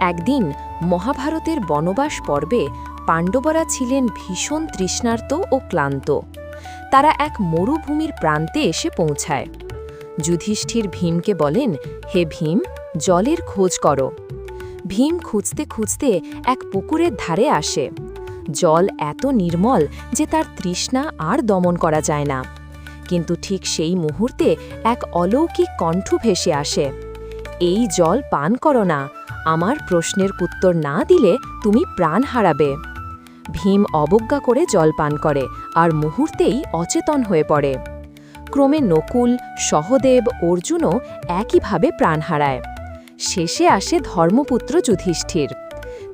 একদিন মহাভারতের বনবাস পর্বে পাণ্ডবরা ছিলেন ভীষণ তৃষ্ণার্ত ও ক্লান্ত। তারা এক মরুভূমির প্রান্তে এসে পৌঁছায়। যুধিষ্ঠির ভীমকে বলেন, হে ভীম, জলের খোঁজ করো। ভীম খুঁজতে খুঁজতে এক পুকুরের ধারে আসে। জল এত নির্মল যে তার তৃষ্ণা আর দমন করা যায় না। কিন্তু ঠিক সেই মুহূর্তে এক অলৌকিক কণ্ঠ ভেসে আসে। এই জল পান করো না আমার প্রশ্নের উত্তর না দিলে তুমি প্রাণ হারাবে। ভীম অবজ্ঞা করে জল পান করে আর মুহূর্তেই অচেতন হয়ে পড়ে। ক্রমে নকুল, সহদেব, অর্জুনও একইভাবে প্রাণ হারায়। শেষে আসে ধর্মপুত্র যুধিষ্ঠির।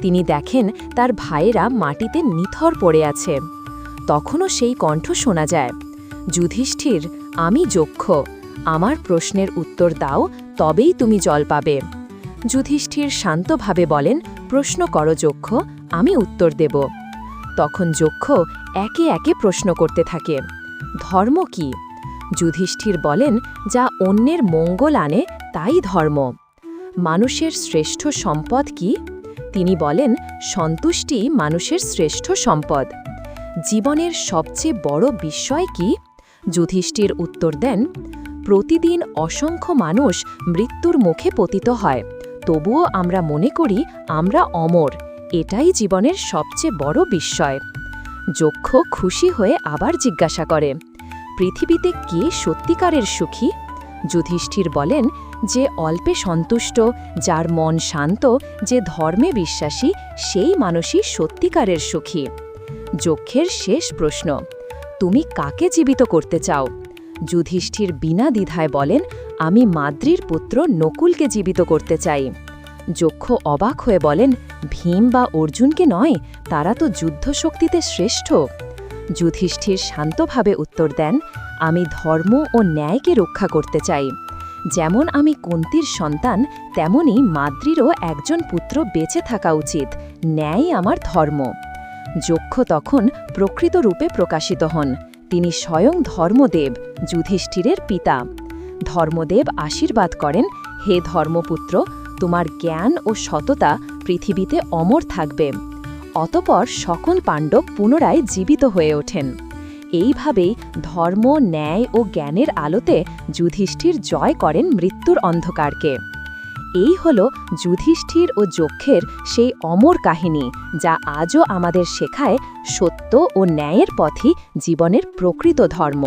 তিনি দেখেন তার ভাইয়েরা মাটিতে নিথর পড়ে আছে। তখনও সেই কণ্ঠ শোনা যায়, যুধিষ্ঠির, আমি যক্ষ। আমার প্রশ্নের উত্তর দাও, তবেই তুমি জল পাবে। যুধিষ্ঠির শান্তভাবে বলেন, প্রশ্ন করো যক্ষ, আমি উত্তর দেব। তখন যক্ষ একে একে প্রশ্ন করতে থাকে, ধর্ম কি? যুধিষ্ঠির বলেন, যা অন্যের মঙ্গল আনে, তাই ধর্ম। মানুষের শ্রেষ্ঠ সম্পদ কি? তিনি বলেন, সন্তুষ্টি মানুষের শ্রেষ্ঠ সম্পদ। জীবনের সবচেয়ে বড় বিস্ময় কি? যুধিষ্ঠির উত্তর দেন, প্রতিদিন অসংখ্য মানুষ মৃত্যুর মুখে পতিত হয়। তবুও আমরা মনে করি আমরা অমর। এটাই জীবনের সবচেয়ে বড় বিস্ময়। যক্ষ খুশি হয়ে আবার জিজ্ঞাসা করে, পৃথিবীতে কে সত্যিকারের সুখী? যুধিষ্ঠির বলেন, যে অল্পে সন্তুষ্ট, যার মন শান্ত, যে ধর্মে বিশ্বাসী, সেই মানুষই সত্যিকারের সুখী। যক্ষের শেষ প্রশ্ন, তুমি কাকে জীবিত করতে চাও? যুধিষ্ঠির বিনা দ্বিধায় বলেন আমি মাদ্রির পুত্র নকুলকে জীবিত করতে চাই। যক্ষ অবাক হয়ে বলেন, ভীম বা অর্জুনকে নয়, তারা তো যুদ্ধশক্তিতে শ্রেষ্ঠ। যুধিষ্ঠির শান্তভাবে উত্তর দেন, আমি ধর্ম ও ন্যায়কে রক্ষা করতে চাই। যেমন আমি কুন্তির সন্তান, তেমনি মাদ্রিরও একজন পুত্র বেঁচে থাকা উচিত, ন্যায় আমার ধর্ম। যক্ষ তখন প্রকৃত রূপে প্রকাশিত হন, তিনি স্বয়ং ধর্মদেব, যুধিষ্ঠিরের পিতা। ধর্মদেব আশীর্বাদ করেন, হে ধর্মপুত্র, তোমার জ্ঞান ও সততা পৃথিবীতে অমর থাকবে। অতপর সকল পাণ্ডব পুনরায় জীবিত হয়ে ওঠেন। এইভাবেই ধর্ম, ন্যায় ও জ্ঞানের আলোতে যুধিষ্ঠির জয় করেন মৃত্যুর অন্ধকারকে। এই হল যুধিষ্ঠির ও যক্ষের সেই অমর কাহিনী, যা আজও আমাদের শেখায় সত্য ও ন্যায়ের পথই জীবনের প্রকৃত ধর্ম।